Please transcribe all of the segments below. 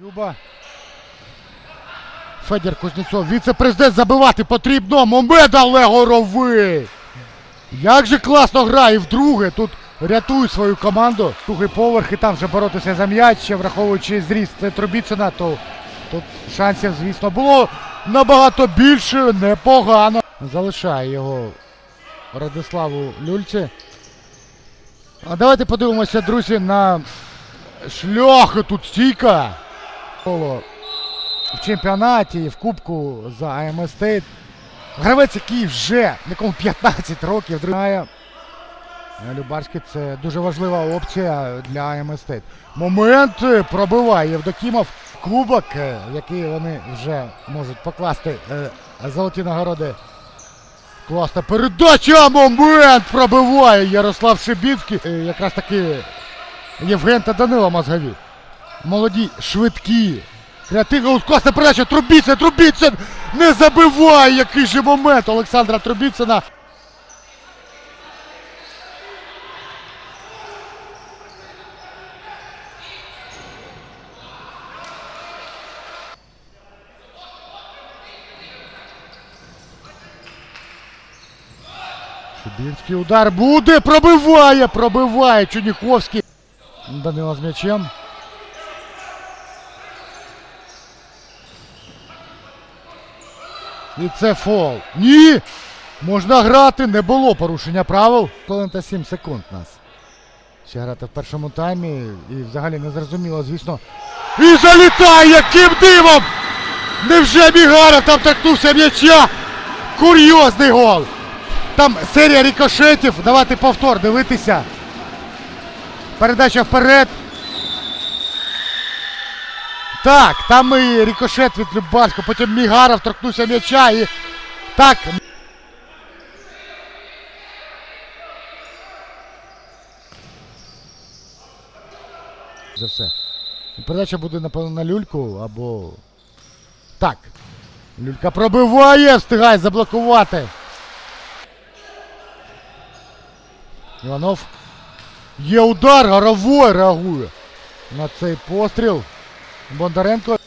Люба. Федір Кузнєцов, віце-президент забивати потрібно. Момент, але горовий. Як же класно грає вдруге. Тут рятує свою команду. Другий поверх і там вже боротися за м'яч, ще враховуючи зріст Трубіцина, то тут шансів, звісно, було набагато більше. Непогано. Залишає його Радиславу Люльці. А давайте подивимося, друзі, на шлях тут стійка. Було в чемпіонаті і в Кубку за АМ Стейт. Гравець, який вже якому 15 років грає. Любарський це дуже важлива опція для АМ Стейт. Момент е, пробиває Євдокімов кубок, е, який вони вже можуть покласти е, золоті нагороди. Класна передача! Момент пробиває Ярослав Шибінський. Е, Якраз таки Євген та Данило Мозгові. Молоді, швидкі. Креативна Ось класна передача. Трубіцин, Трубіцин не забиває. Який же момент Олександра Трубіцина. Шубінський удар буде. Пробиває, пробиває Чуніховський. Данило з м'ячем. І це фол. Ні! Можна грати, не було порушення правил. Хвилин та 7 секунд нас. Ще грати в першому таймі. І взагалі не зрозуміло, звісно. І залітає яким дивом! Невже Мігара там торкнувся м'яча? Курйозний гол! Там серія рикошетів. Давайте повтор дивитися. Передача вперед. Так, там і рикошет від Любарського, потім Мігаров торкнувся м'яча і. Так. За все. Передача буде, напевно, на люльку або. Так. Люлька пробиває, встигає заблокувати. Іванов. Є удар, горовой реагує на цей постріл. Бондаренко.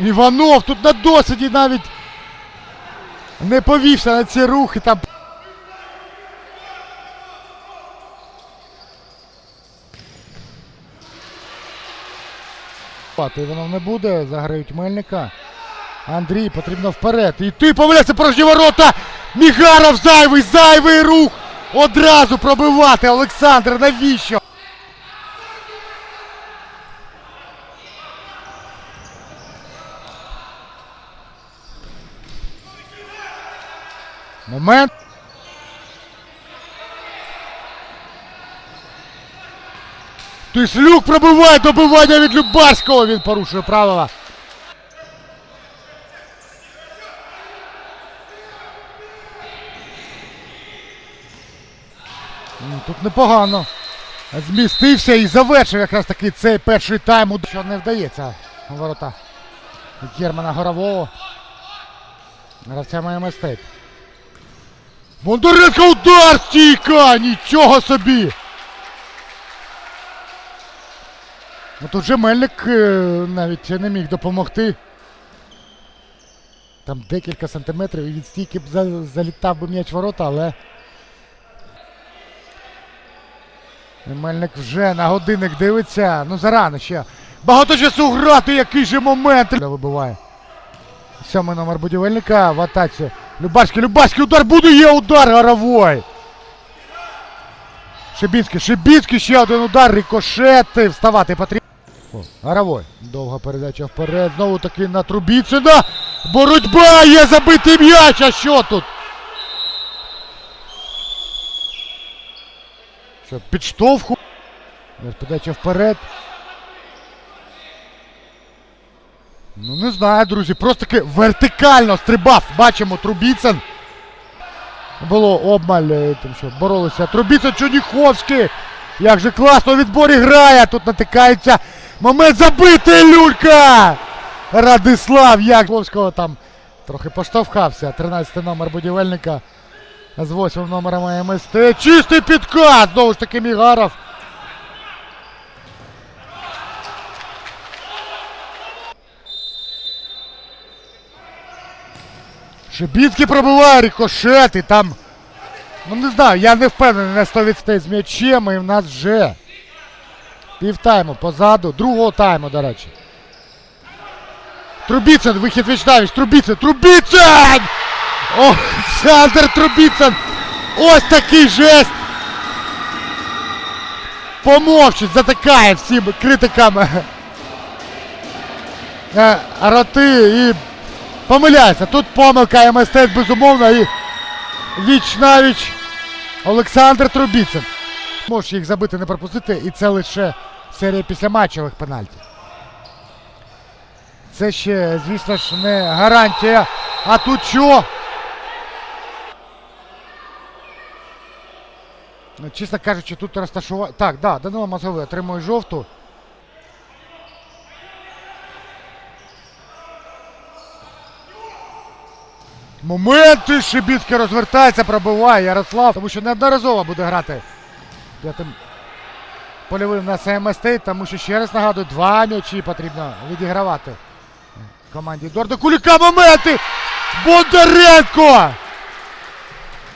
Іванов тут на досвіді навіть не повівся на ці рухи там. Іванов не буде, заграють Мельника. Андрій потрібно вперед. І ти помиляється порожні ворота. Мігаров зайвий, зайвий рух. Одразу пробивати. Олександр, навіщо? Момент. Тислюк пробиває добивання від Любарського. Він порушує правила. Тут непогано. Змістився і завершив якраз таки цей перший тайм, що не вдається ворота Германа Горового. Гравця має мистейк. Бондаренко удар стійка! Нічого собі! Ну тут же Мельник е, навіть не міг допомогти. Там декілька сантиметрів і від стійки б залітав би м'яч ворота, але. Мельник вже на годинник дивиться. Ну зарано ще. Багато часу грати, який же момент. Вибиває. Сьомий номер будівельника в атаці. Любарський, Любарський удар буде, є удар горовой. Шибінський, Шибінський, ще один удар, рикошети. Вставати потрібно. Горовой. Довга передача вперед. Знову таки на Трубіцина. Боротьба! Є забитий м'яч! А що тут? Що, підштовху? Передача вперед. Ну не знаю, друзі. Просто таки вертикально стрибав. Бачимо Трубіцин. Було обмаль, е, тому що боролися. Трубіцин Чуніховський. Як же класно відборі грає. Тут натикається. Момент забитий Люлька! Радислав Яковського там трохи поштовхався. 13 номер будівельника. З 8 номером АМСТ. Чистий підкат! Знову ж таки Мігаров. Шибінський пробиває рикошет і там. Ну не знаю, я не впевнений на 100% з м'ячем, і в нас вже півтайму позаду, другого тайму, до речі. Трубіцин, вихід Вічнавіч, Трубіцин, Трубіцин! Олександр Трубіцин! Ось такий жест! Помовчить, затикає всім критикам е, роти і помиляється. Тут помилка МСТ безумовно і віч навіч Олександр Трубіцин. Можеш їх забити, не пропустити, і це лише серія післяматчевих пенальтів. Це ще, звісно ж, не гарантія. А тут що? Чесно кажучи, тут розташування. Так, да, Данило Мозговий отримує жовту. Моменти Шибіцький розвертається, пробиває Ярослав, тому що неодноразово буде грати п'ятим польовим на СМСТ, тому що ще раз нагадую, два м'ячі потрібно відігравати команді Дорда Куліка. Моменти! Бондаренко!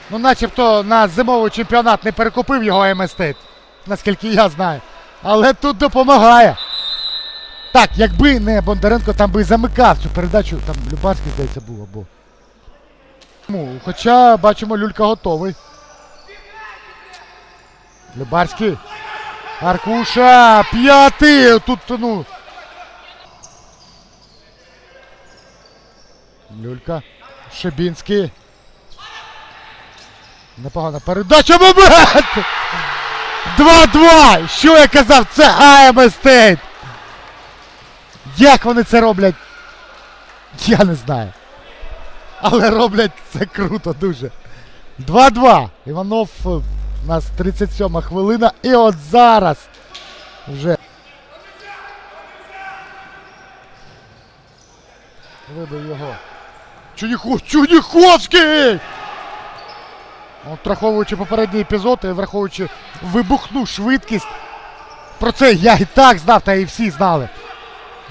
Ну, начебто на зимовий чемпіонат не перекупив його МСТ, наскільки я знаю. Але тут допомагає. Так, якби не Бондаренко, там би і замикав цю передачу. Там Любарський, здається, був або. Ну, Хоча бачимо, Люлька готовий. Любарський. Аркуша! П'ятий! Тут, ну. Люлька. Шибінський. Непогана передача. Момент! 2-2! Що я казав? Це АМ Стейт! Як вони це роблять? Я не знаю. Але роблять це круто дуже. 2-2. Іванов е, у нас 37 хвилина. І от зараз вже. Вибив його. Чуніхов... Чуніховський! От, враховуючи попередній епізод і враховуючи вибухну швидкість. Про це я і так знав, та і всі знали.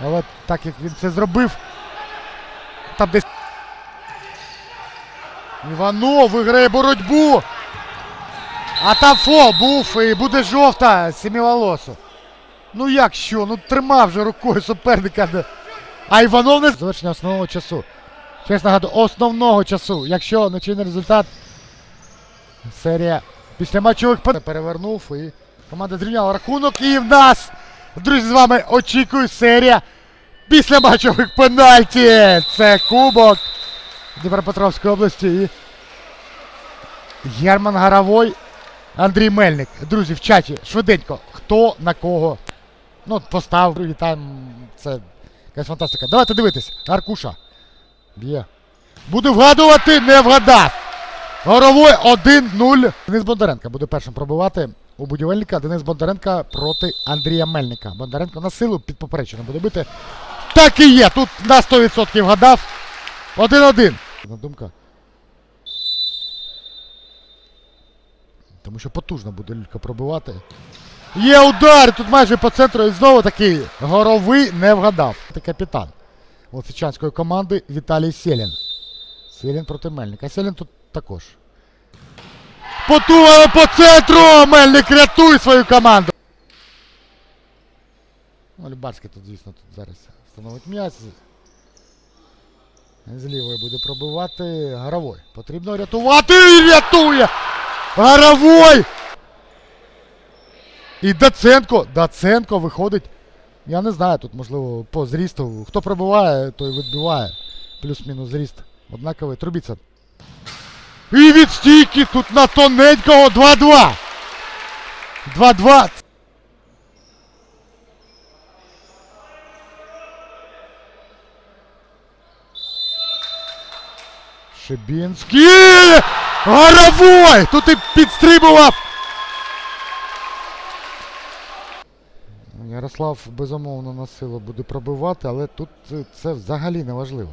Але так як він це зробив. Там десь. Іванов виграє боротьбу. А там фол був і буде жовта сіміволосу. Ну як що? Ну тримав же рукою суперника. А Іванов не завершення основного часу. Чесно нагадую, основного часу. Якщо нечийний результат. Серія після матчових перевернув і команда зрівняла рахунок. І в нас, друзі, з вами очікує серія після матчових пенальті. Це Кубок Дніпропетровської області і Герман Гаравой, Андрій Мельник. Друзі, в чаті швиденько. Хто на кого? Ну, постав, другий тайм. Це якась фантастика. Давайте дивитись. Аркуша. Б'є. Буде вгадувати, не вгадав. Горовой 1-0. Денис Бондаренко буде першим пробивати у будівельника. Денис Бондаренко проти Андрія Мельника. Бондаренко на силу під поперечину буде бити. Так і є. Тут на 100% гадав. 1-1. Одна думка. Тому що потужно буде Люлька пробивати. Є удар! Тут майже по центру і знову такий горовий не вгадав. Це капітан Лосичанської команди Віталій Селін. Селін проти Мельника. Селін тут також. Потуга по центру! Мельник рятує свою команду. Ну, Любарський тут, звісно, тут зараз встановить м'яч. З лівої буде пробивати Горовой. Потрібно рятувати і рятує! Горовой! І Даценко. Даценко виходить. Я не знаю, тут можливо по зрісту. Хто пробиває, той відбиває. Плюс-мінус зріст. Однаковий. Трубіця. І від стійки тут на тоненького 2-2. 2-2. Шибінський! Горовой! Тут і підстрибував! Ярослав безумовно на силу буде пробивати, але тут це взагалі не важливо.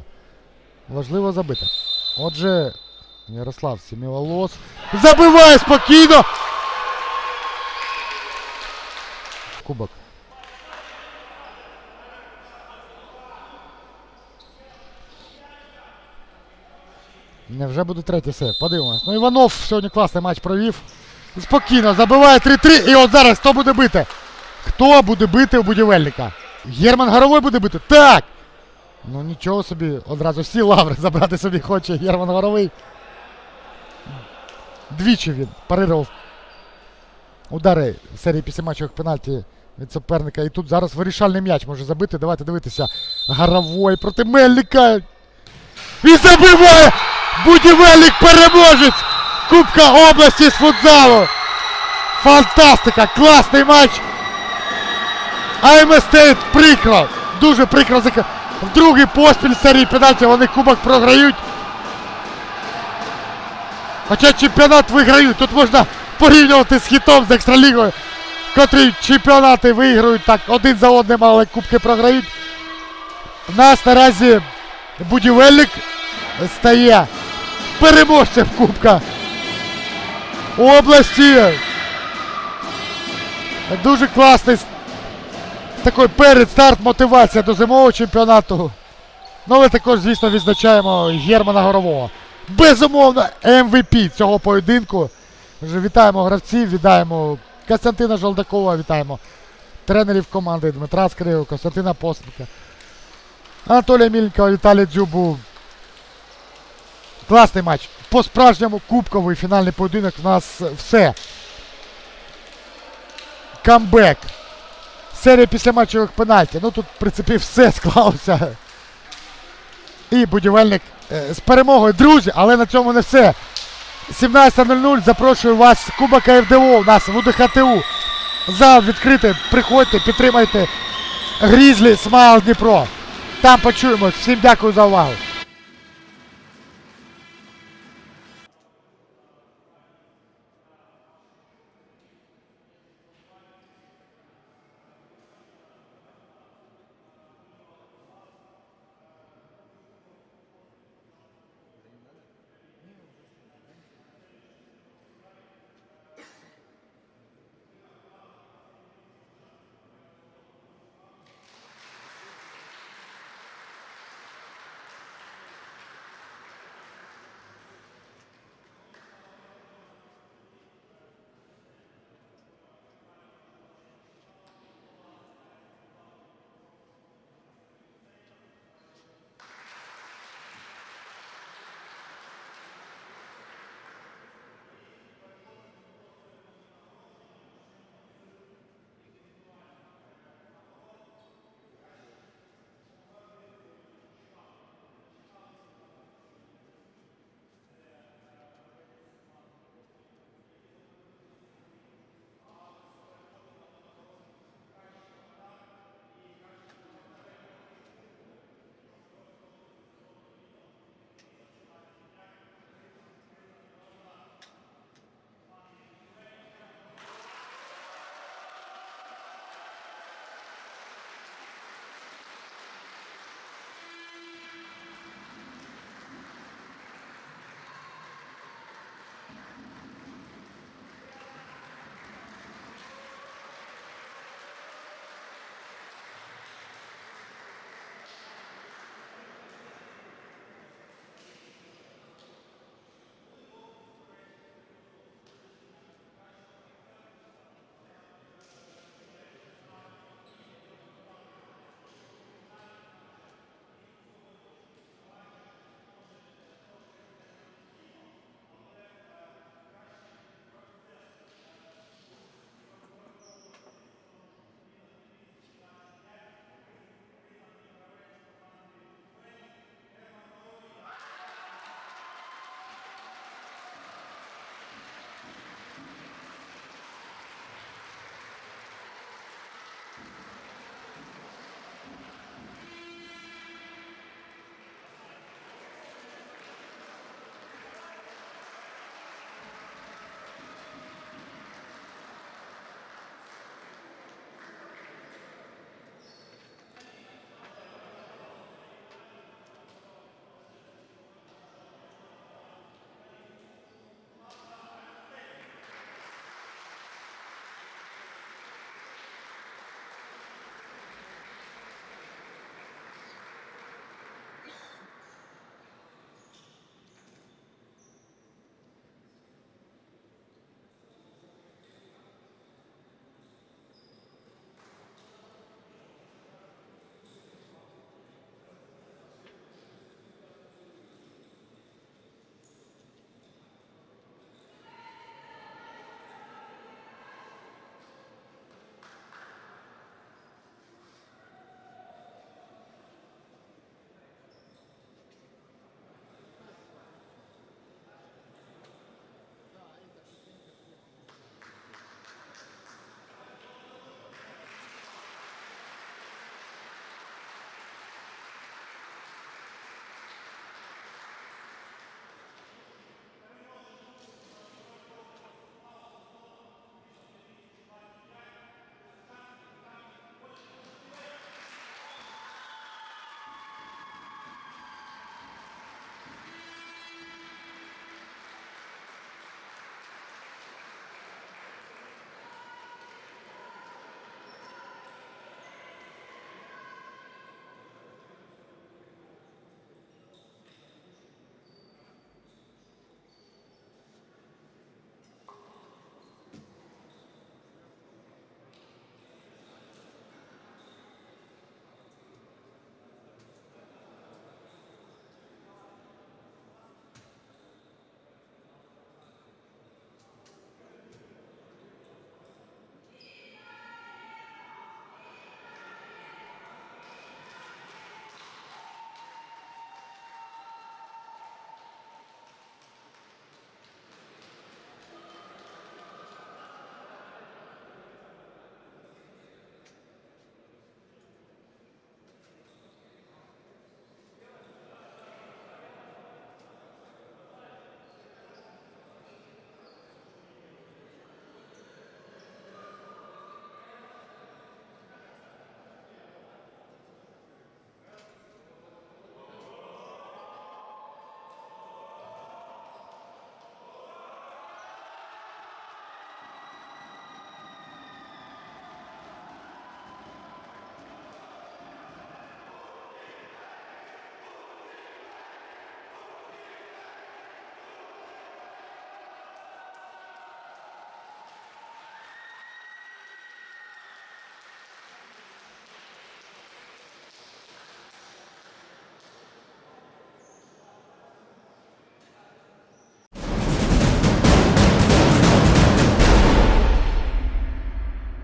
Важливо забити. Отже, Ярослав Сіміволос забиває спокійно! Кубок. Невже буде третій сет? Подивимось. Ну Іванов сьогодні класний матч провів. Спокійно, забиває 3-3. І от зараз хто буде бити? Хто буде бити у будівельника? Герман Горовой буде бити? Так! Ну нічого собі, одразу всі лаври забрати собі хоче Герман Горовий. Двічі він парирував удари серії після матчових пенальті від суперника. І тут зараз вирішальний м'яч може забити. Давайте дивитися. Горовой проти Мельника. І забиває! Будівельник переможець! Кубка області з футзалу! Фантастика! Класний матч! Стейт прикро! Дуже прикро зак- В другий поспіль серії пенальті вони кубок програють. Хоча чемпіонат виграють. Тут можна порівнювати з хітом з екстралігою, котрі чемпіонати виграють так один за одним, але кубки програють. У нас наразі будівельник стає переможцем Кубка області. Дуже класний такий передстарт, мотивація до зимового чемпіонату. Ну, але також, звісно, відзначаємо Германа Горового. Безумовно, MVP цього поєдинку. Вже вітаємо гравців, вітаємо Костянтина Жолдакова, вітаємо тренерів команди Дмитра Скриву, Костянтина Постенка, Анатолія Мільникова, Віталія Дзюбу. Класний матч. По-справжньому кубковий фінальний поєдинок у нас все. Камбек. Серія після матчових пенальті. Ну тут, в принципі, все склалося. І будівельник е, з перемогою, друзі, але на цьому не все. 17.00 запрошую вас Кубок КФДО у нас в УДХТУ. Зал відкритий. Приходьте, підтримайте Грізлі Смайл Дніпро. Там почуємось. Всім дякую за увагу.